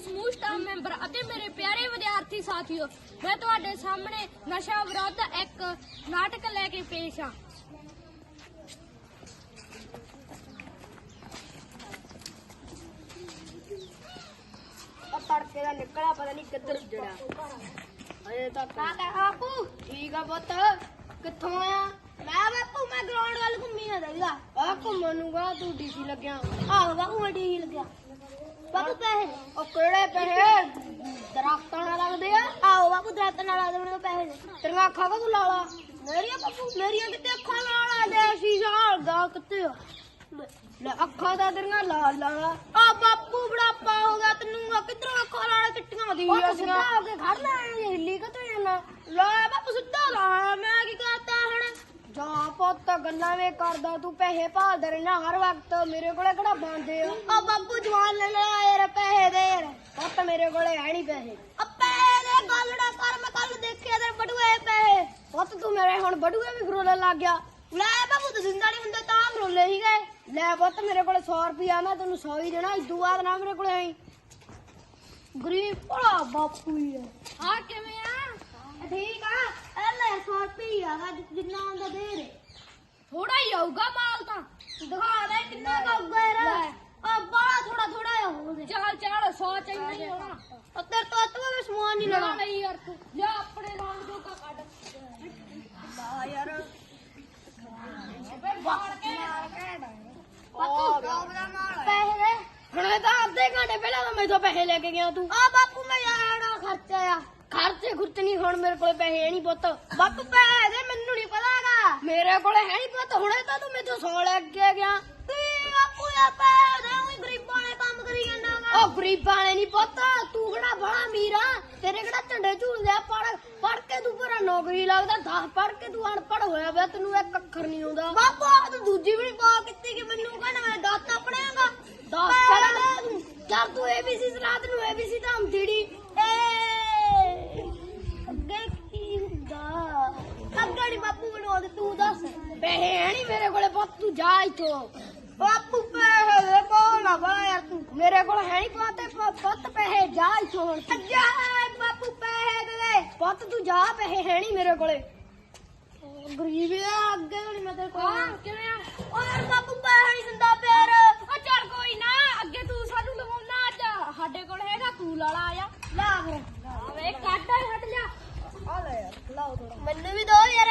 ਸਮੂਹ staff member ਅਤੇ ਮੇਰੇ ਪਿਆਰੇ ਵਿਦਿਆਰਥੀ ਸਾਥੀਓ ਮੈਂ ਤੁਹਾਡੇ ਸਾਹਮਣੇ ਨਸ਼ਾ ਵਿਰੋਧ ਇੱਕ ਨਾਟਕ ਲੈ ਕੇ ਪੇਸ਼ ਆ ਤੜਕੇ ਦਾ ਨਿਕਲਿਆ ਪਤਾ ਨਹੀਂ ਕਿੱਧਰ ਜੜਾ ਅਜੇ ਤੱਕ ਕਾ ਬਾਪੂ। ਠੀਕ ਆ ਪੁੱਤ। ਕਿੱਥੋਂ ਆਇਆ ਮੈਂ ਬਾਪੂ ਮੈਂ ਗਰਾਊਂਡ ਵੱਲ ਘੁੰਮੀ ਆ ਦਈਦਾ ਆ ਘੁੰਮਣ ਨੂੰ ਗਾ ਤੂੰ ਡੀਸੀ ਲੱਗਿਆ। ਆਹ ਬਾਪੂ ਮੈਂ ਡੀਸੀ ਲੱਗਿਆ। ਬਾਪੂ ਪੈਸੇ ਉਹ ਕਿਹੜੇ ਪੈਸੇ? ਦਰਖਤਾਂ ਨਾਲ ਲੱਗਦੇ ਆ। ਆਹੋ ਬਾਪੂ ਦਰਖਤਾਂ ਨਾਲ ਲੱਗਦੇ ਮੈਨੂੰ ਪੈਸੇ ਦੇ। ਤੇਰੀਆਂ ਅੱਖਾਂ ਕਾ ਤੂੰ ਲਾਲਾ ਮੇਰੀਆਂ ਬਾਪੂ ਮੇਰੀਆਂ ਕਿਤੇ ਅੱਖਾਂ ਲਾਲਾ ਦੇ ਸ਼ੀਸ਼ਾ ਹਲਦਾ ਕਿੱਥੇ ਆ? ਲੈ- ਲੈ ਅੱਖਾਂ ਦਾ ਤੇਰੀਆਂ ਲਾਲ ਲਾਲਾ ਆ। ਬਾਪੂ ਬੜਾਪਾ ਹੋ ਗਿਆ ਤੈਨੂੰ। ਆ ਕਿੱਧਰੋਂ ਅੱਖਾਂ ਲਾਲਾ ਚਿੱਟੀਆਂ ਦੀ ਉਹ ਸਿੱਧਾ ਹੋ ਕੇ ਖੜ ਲੈ ਹਿੱਲੀ ਕਿਤੋਂ ਜਾਂਦਾ। ਲੈ ਬਾਪੂ ਸਿੱਧਾ ਲਾ ਮੈਂ ਕੀ ਕਹਤਾ ਹੁਣ ਜਾ ਪੁੱਤ ਗੱਲਾਂ ਵੇ ਕਰਦਾ ਤੂੰ ਪੈਸੇ ਭਾਲਦਾ ਰਹਿਣਾ ਹਰ ਵਕਤ। ਮੇਰੇ ਕੋਲੇ ਕਿਹੜਾ ਬੰਦੇ ਆ? ਆ ਬਾਪੂ ਜਵਾਨ ਲੈ ਲੈ ਯਾਰ ਪੈਸੇ ਦੇ ਯਾਰ ਪੁੱਤ ਮੇਰੇ ਕੋਲੇ ਹੈ ਨਹੀਂ ਪੈਸੇ। ਆ ਪੈਸੇ ਦੇ ਗੱਲ ਨਾ ਕਰ ਮੈਂ ਕੱਲ ਦੇਖਿਆ ਤੇ ਬੜੂਏ ਪੈਸੇ। ਪੁੱਤ ਤੂੰ ਮੇਰੇ ਹੁਣ ਬੜੂਏ ਵੀ ਫਰੋਲੇ ਲੱਗ ਗਿਆ। ਲੈ ਬਾਪੂ ਤੂੰ ਜ਼ਿੰਦਾ ਨਹੀਂ ਹੁੰਦੇ ਤਾਂ ਫਰੋਲੇ ਹੀ ਗਏ ਲੈ ਪੁੱਤ ਮੇਰੇ ਕੋਲੇ 100 ਰੁਪਿਆ ਮੈਂ ਤੈਨੂੰ 100 ਹੀ ਦੇਣਾ ਇਦੂ ਬਾਅਦ ਨਾ ਮੇਰੇ ਕੋਲੇ ਆਈ। ਗਰੀਬ ਭਲਾ ਬਾਪੂ ਹੀ ਆ। ਕਿਵੇਂ ਆ? ਠੀਕ ਆ। ਇਹ ਲੈ 100 ਰੁਪਈਆ ਦਾ ਜਿੰਨਾ ਆਉਂਦਾ ਦੇ ਦੇ। ਥੋੜਾ ਹੀ ਆਊਗਾ ਮਾਲ ਤਾਂ। ਦਿਖਾ ਦੇ ਕਿੰਨਾ ਕਾਊਗਾ ਯਾਰ। ਆ ਬੜਾ ਥੋੜਾ ਥੋੜਾ ਹੋ ਦੇ। ਚੱਲ ਚੱਲ 100 ਚਾਹੀਦਾ ਨਹੀਂ ਹੋਣਾ। ਤੇਰੇ ਤੋਂ ਅੱਤਵਾ ਵੀ ਸਮਾਨ ਨਹੀਂ ਲੈਣਾ। ਨਹੀਂ ਯਾਰ ਤੂੰ ਲਿਆ ਆਪਣੇ ਨਾਲ ਜੋ ਕਾ ਕੱਢ। ਆ ਯਾਰ। ਵੇ ਬਾੜ ਕੇ ਬਾਪੂ ਪੈਸੇ ਦੇ। ਹੁਣੇ ਤਾਂ ਅੱਧੇ ਘੰਟੇ ਪਹਿਲਾਂ ਤਾਂ ਮੈਥੋਂ ਪੈਸੇ ਲੈ ਕੇ ਗਿਆ ਤੂੰ। ਆ ਬਾਪੂ ਮੈਂ ਯਾਰ ਖਰਚਾ ਆ। ਖਰਚੇ ਖੁਰਚ ਨਹੀਂ ਹੁਣ ਮੇਰੇ ਕੋਲੇ ਪੈਸੇ ਨਹੀਂ ਪੁੱਤ। ਬਾਪੂ ਪੈਸੇ ਦੇ। ਮੇਰੇ ਕੋਲੇ ਹੈ ਨਹੀਂ ਪੁੱਤ ਹੁਣੇ ਤਾਂ ਤੂੰ ਮੈਥੋਂ 100 ਲੈ ਕੇ ਗਿਆ ਤੇ ਬਾਪੂ ਆ ਪੈਸੇ ਦੇ ਉਹੀ ਗਰੀਬਾਂ ਨੇ ਕੰਮ ਕਰੀ ਜਾਂਦਾ ਉਹ ਗਰੀਬਾਂ ਨੇ ਨਹੀਂ ਪੁੱਤ ਤੂੰ ਕਿਹੜਾ ਬੜਾ ਅਮੀਰ ਆ? ਤੇਰੇ ਕਿਹੜਾ ਝੰਡੇ ਝੂਲਦੇ ਆ? ਪੜ ਪੜ ਕੇ ਤੂੰ ਪਰਾ ਨੌਕਰੀ ਲੱਗਦਾ 10 ਪੜ ਕੇ ਤੂੰ ਅਨਪੜ ਹੋਇਆ ਪਿਆ ਤੈਨੂੰ ਇੱਕ ਅੱਖਰ ਨਹੀਂ ਆਉਂਦਾ। ਬਾਪੂ ਆ ਤੂੰ ਦੂਜੀ ਵੀ ਪਾ ਕੀਤੀ ਕਿ ਮੈਨੂੰ ਕਹਿੰਦਾ ਮੈਂ 10 ਤਾਂ ਪੜਿਆਗਾ 10 ਪੜਿਆ ਤੂੰ ਚੱਲ ਤੂੰ ਏਬੀਸੀ ਸੁਣਾ ਤੈਨੂੰ ਏਬੀਸੀ ਤਾਂ ਹਮਥੜੀ ਏ ਅੱਗੇ ਕੀ ਹੁੰਦਾ ਅੱਗੇ ਨਹੀਂ ਬਾਪੂ ਬਣਾਉਂਦੇ ਤੂੰ ਦੱਸ ਪੈਸੇ ਹੈ ਨਹੀਂ ਮੇਰੇ ਕੋਲੇ ਪੁੱਤ ਤੂੰ ਜਾ ਇੱਥੋਂ ਬਾਪੂ ਪੈਸੇ ਦੇ ਨਾ ਬੜਾ ਯਾਰ ਤੂੰ। ਮੇਰੇ ਕੋਲ ਹੈ ਨਹੀਂ ਪੁੱਤ ਪੁੱਤ ਪੈਸੇ ਜਾ ਇੱਥੋਂ ਹੁਣ। ਜਾ ਬਾਪੂ ਪੈਸੇ ਦੇ ਦੇ। ਪੁੱਤ ਤੂੰ ਜਾ ਪੈਸੇ ਹੈ ਨਹੀਂ ਮੇਰੇ ਕੋਲੇ। ਗਰੀਬ ਆ ਅੱਗੇ ਨਹੀਂ ਮੈਂ ਤੇਰੇ ਕੋਲ ਕਿਵੇਂ ਆ? ਓ ਯਾਰ ਬਾਪੂ ਪੈਸੇ ਨਹੀਂ ਦਿੰਦਾ ਫੇਰ। ਉਹ ਚੱਲ ਕੋਈ ਨਾ ਅੱਗੇ ਤੂੰ ਸਾਨੂੰ ਲਵਾਉਣਾ ਅੱਜ ਸਾਡੇ ਕੋਲ ਹੈਗਾ ਤੂੰ ਲਾਲਾ ਆਇਆ ਲਾ ਫਿਰ ਵੇ ਕੱਢ ਹਟ ਜਾ ਆ ਲੈ ਯਾਰ ਲਾਓ ਥੋੜਾ ਮੈਨੂੰ ਵੀ ਦੋ ਯਾਰ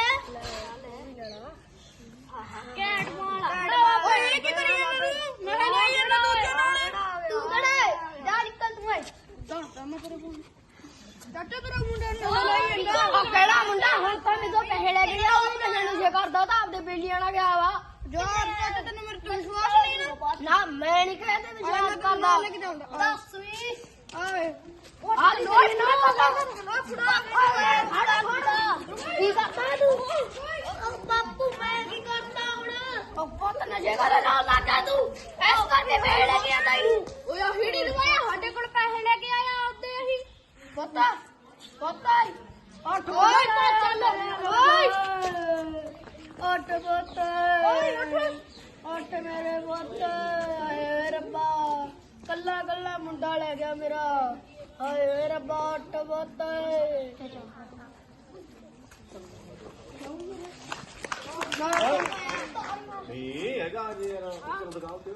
ਕੈਟ ਮਾਲ ਓਏ ਇਹ ਕੀ ਕਰੀ ਜਾਂਦਾ ਤੂੰ ਮੈਂ ਕਿਹਾ ਨਹੀਂ ਯਾਰ ਦੂਜੇ ਨਾਲ ਤੂੰ ਕਿਹੜੇ ਜਾ ਨਿਕਲ ਤੂੰ ਓਏ ਦੱਸਦਾ ਮੈਂ ਤੇਰੇ ਕੋਲ ਡਾਟਾ ਤੇਰਾ ਮੁੰਡਾ ਨੇ ਉਹ ਕਿਹੜਾ ਮੁੰਡਾ ਹੁਣ ਤਾਂ ਮੇਰੇ ਪੈਸੇ ਲੈ ਕੇ ਗਿਆ ਉਹ ਵੀ ਨਸ਼ੇ ਨੁਸ਼ੇ ਕਰਦਾ ਤਾਂ ਆਪਦੇ ਬੇਲੀਆਂ ਨਾਲ ਗਿਆ ਵਾ ਜੋ ਅੱਜ ਤੈਨੂੰ ਮੇਰੇ ਤੇ ਵਿਸ਼ਵਾਸ ਨਹੀਂ ਨਾ ਨਾ ਮੈਂ ਨਹੀਂ ਕਹਿੰਦਾ ਵਿਸ਼ਵਾਸ ਕਰਦਾ ਦੱਸ ਵੀ ਓਏ ਆ ਲੋੜ ਨਾ ਪਤਾ ਕਰ ਫੜਾ ਫੜਾ ਫੜਾ ਕੀ ਕਰਦਾ ਤੂੰ ਉਹ ਬਾਪੂ ਮੈਂ ਕੀ ਕਰਦਾ ਹੁਣ? ਉਹ ਪੁੱਤ ਨਸ਼ੇ ਕਰਨ ਨਾਲ ਲੱਗਾ ਤੂੰ। ਐਸ ਕਰਕੇ ਮੈਂ ਲੈ ਕੇ ਆਂਦਾ ਇਹਨੂੰ ਓਏ ਆ ਹੀੜੀ ਲਵਾਇਆ ਸਾਡੇ ਕੋਲ ਪੈਸੇ ਲੈ ਕੇ ਆਇਆ ਆਪਦੇ ਅਸੀਂ। ਪੁੱਤ ਪੁੱਤ ਆਈ। ਉੱਠ ਓਏ ਪੁੱਤ ਚੱਲ। ਓਏ। ਉੱਠ ਪੁੱਤ ਓਏ ਉੱਠ। ਉੱਠ ਮੇਰੇ ਪੁੱਤ ਹਾਏ ਰੱਬਾ ਕੱਲਾ ਕੱਲਾ ਮੁੰਡਾ ਲੈ ਗਿਆ ਮੇਰਾ। ਹਾਏ ਰੱਬਾ ਉੱਠ ਪੁੱਤ ਨਹੀਂ ਹੈਗਾ ਜੀ ਯਾਰ ਕਿੱਧਰ ਦੁਕਾਨ ਤੇ।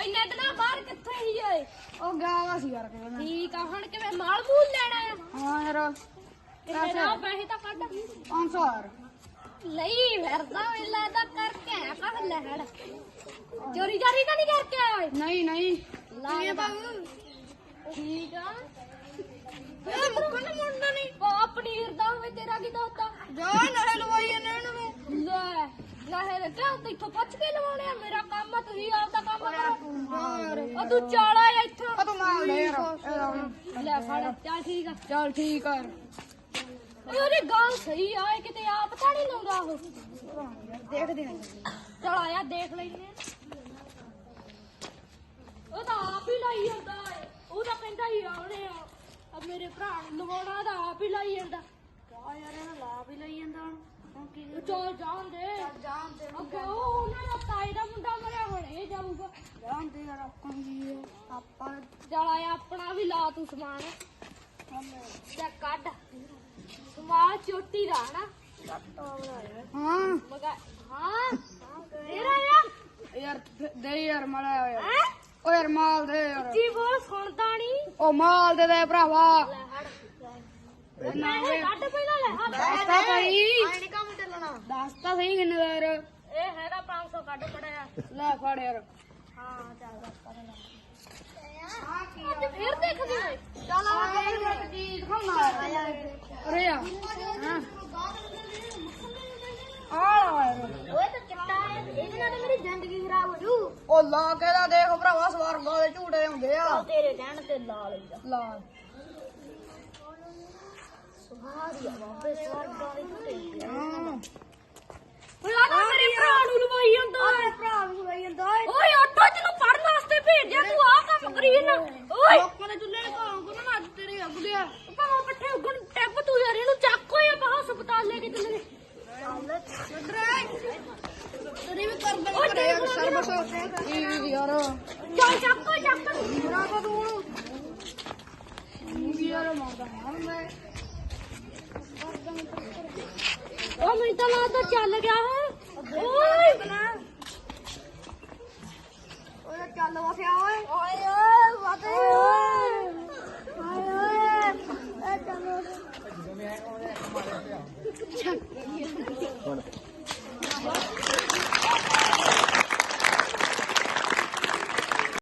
ਇੰਨੇ ਦਿਨਾਂ ਬਾਹਰ ਕਿੱਥੇ ਸੀ ਓਏ? ਉਹ ਗਾਵਾ ਸੀ ਯਾਰ ਕਹਿੰਦਾ। ਠੀਕ ਆ ਹੁਣ ਕਿਵੇਂ ਮਾਲ ਮੂਲ ਲੈਣਾ ਆ? ਹਾਂ ਯਾਰ। ਪੈਸੇ ਤਾਂ ਕੱਢ। 500 ਯਾਰ ਲਈ ਫਿਰਦਾ ਵੇਲਾ ਦਾ ਕਰਕੇ ਆਇਆ ਕੱਢ ਲੈ ਹੜ ਚੋਰੀ ਜਾਰੀ ਤਾਂ ਨਹੀਂ ਕਰਕੇ ਆਇਆ ਓਏ? ਨਹੀਂ ਨਹੀਂ। ਲਾ ਠੀਕ ਆ। ਇਹ ਮੁੱਕਣ ਮੁੰਡਾ ਨਹੀਂ। ਉਹ ਪਨੀਰ ਦਾ ਹੋਵੇ ਤੇਰਾ ਕੀ ਦੋਤਾ ਜਾ ਨਹਿ ਲਵਾਈ ਇਹਨਾਂ ਨੂੰ ਲੈ ਲੈ ਲੈ ਕਿਉਂ ਤੇ ਇੱਥੋਂ ਪੁੱਛ ਕੇ ਲਵਾਉਣੇ ਆ। ਮੇਰਾ ਕੰਮ ਆ ਤੁਸੀਂ ਆਪਦਾ ਕੰਮ ਕਰੋ। ਉਹ ਤੂੰ ਚਾਲਾ ਆ ਇੱਥੋਂ। ਤੂੰ ਮਾਰ ਲੈ ਯਾਰ। ਲੈ ਫੜ ਚੱਲ ਠੀਕ ਆ। ਚੱਲ ਠੀਕ ਆ। ਉਹਦੀ ਗੱਲ ਸਹੀ ਆ ਇਹ ਕਿਤੇ ਆਪ ਤਾਂ ਨਹੀਂ ਲਾਉਂਦਾ ਉਹ ਦੇਖਦੇ ਹਾਂ ਚਲ ਆਇਆ ਦੇਖ ਲੈਨੇ। ਉਹ ਤਾਂ ਆਪ ਹੀ ਲਾਈ ਜਾਂਦਾ ਏ। ਉਹ ਤਾਂ ਕਹਿੰਦਾ ਹੀ ਆਉਣੇ ਆ। ਆ ਮੇਰੇ ਭਰਾ ਨੂੰ ਲਵਾਉਣਾ ਤਾਂ ਆਪ ਹੀ ਲਾਈ ਜਾਂਦਾ। ਆ ਯਾਰ ਇਹਨਾਂ ਲਾ ਵੀ ਲਈ ਜਾਂਦਾ ਹੁਣ। ਹੁਣ ਕੀ ਚਲ ਜਾਣ ਦੇ। ਜਾਣ ਦੇ ਅੱਗੇ ਉਹ ਉਹਨਾਂ ਦਾ ਤਾਈ ਦਾ ਮੁੰਡਾ ਮਰਿਆ ਹੁਣ ਇਹ ਜਾਊਗਾ। ਜਾਣ ਦੇ ਯਾਰ ਆਪਾਂ ਕੀ ਆ? ਆਪਾਂ ਚੱਲ ਆਇਆ ਆਪਣਾ ਵੀ ਲਾ ਤੂੰ ਸਮਾਨ। ਜਾ ਕੱਢ। ਸਮਾਨ ਚੋਟੀ ਦਾ ਨਾ ਹਾਂ ਮਗਾ ਯਾਰ ਦੇ ਯਾਰ ਮੜਾ ਯਾਰ ਓ ਯਾਰ ਮਾਲ ਦੇ ਯਾਰ ਜੀ ਬੋਲ ਸੁਣਦਾ ਨਹੀਂ ਓ ਮਾਲ ਦੇ ਦੇ ਭਰਾਵਾ ਲੈ ਹੜ ਕੱਢ ਪਹਿਲਾਂ ਲੈ ਹੱਥ ਦੱਸਤਾ ਭਾਈ ਨਹੀਂ ਕੰਮ ਚੱਲਣਾ ਦੱਸਤਾ ਸਹੀ ਕਿੰਨੇ ਦਾ ਯਾਰ ਇਹ ਹੈਗਾ 500 ਕੱਢ ਪੜਿਆ ਲੈ ਫੜ ਯਾਰ ਹਾਂ ਚੱਲ। ਅੱਜ ਫੇਰ ਦੇਖਦੇ ਓਏ ਚੱਲ ਆ ਇੱਕ ਦਿਖਾਉਣਾ ਅਰੇ ਆ ਹਾਂ ਯਾਰ ਓਏ ਤਾਂ ਚਿੱਟਾ ਹੈ। ਇਹਦੇ ਨਾਲ ਤਾਂ ਮੇਰੀ ਜ਼ਿੰਦਗੀ ਖਰਾਬ ਹੋ ਜੂ। ਉਹ ਲਾ ਕੇ ਦਾ ਦੇਖ ਭਰਾਵਾ ਸਵਰਗਾਂ ਦੇ ਝੂਟੇ ਹੁੰਦੇ ਆ। ਤੇਰੇ ਕਹਿਣ ਤੇ ਲਾ ਲਈਦਾ। ਲਾ। ਸੁਹਾਰੀ ਆ ਬਾਬੇ ਸਵਰਗਾਂ ਦੇ ਝੂਟੇ ਹਾਂ ਓਏ ਆ ਤਾਂ ਮੇਰੇ ਭਰਾ ਨੂੰ ਲਵਾਈ ਜਾਂਦਾ ਓਏ ਭਰਾ ਨੂੰ ਗਈ ਜਾਂਦਾ ਓਏ ਆਟੋ ਚ ਨੂੰ ਪੜਨ ਵਾਸਤੇ ਭੇਜਿਆ ਤੂੰ ਆ ਕੰਮ ਕਰੀ ਨਾ ਓਏ। ਲੋਕਾਂ ਦੇ ਚੁੱਲ੍ਹੇ ਘਾਂ ਕੋ ਨਾ ਅੱਜ ਤੇਰੇ ਅੱਗ ਗਿਆ ਭਾਵੇਂ ਪੱਠੇ ਉੱਗਣ ਟੈਪ ਤੂੰ ਯਾਰ ਇਹਨੂੰ ਚੱਕ ਓਏ ਆਪਾਂ ਹਸਪਤਾਲ ਲੈ ਕੇ ਚੱਲੇ ਤੇਰੀ ਵੀ ਕਰ ਦੇ ਕਰੇ ਯਾਰ ਸਰਵਿਸ ਕੀ ਯਾਰ ਚੱਲ ਚੱਕ ਓਏ ਚੱਕ ਮੇਰਾ ਤਾਂ ਤੂੰ ਨੂੰ ਯਾਰ ਉਹ ਮੈਨੂੰ ਤਾਂ ਲੱਗਦਾ ਚੱਲ ਗਿਆ ਹੈ ਓਏ। ਓਏ ਚੱਲ ਵਸਿਆ ਓਏ। ਓਏ ਓਏ ਵਾਤੇ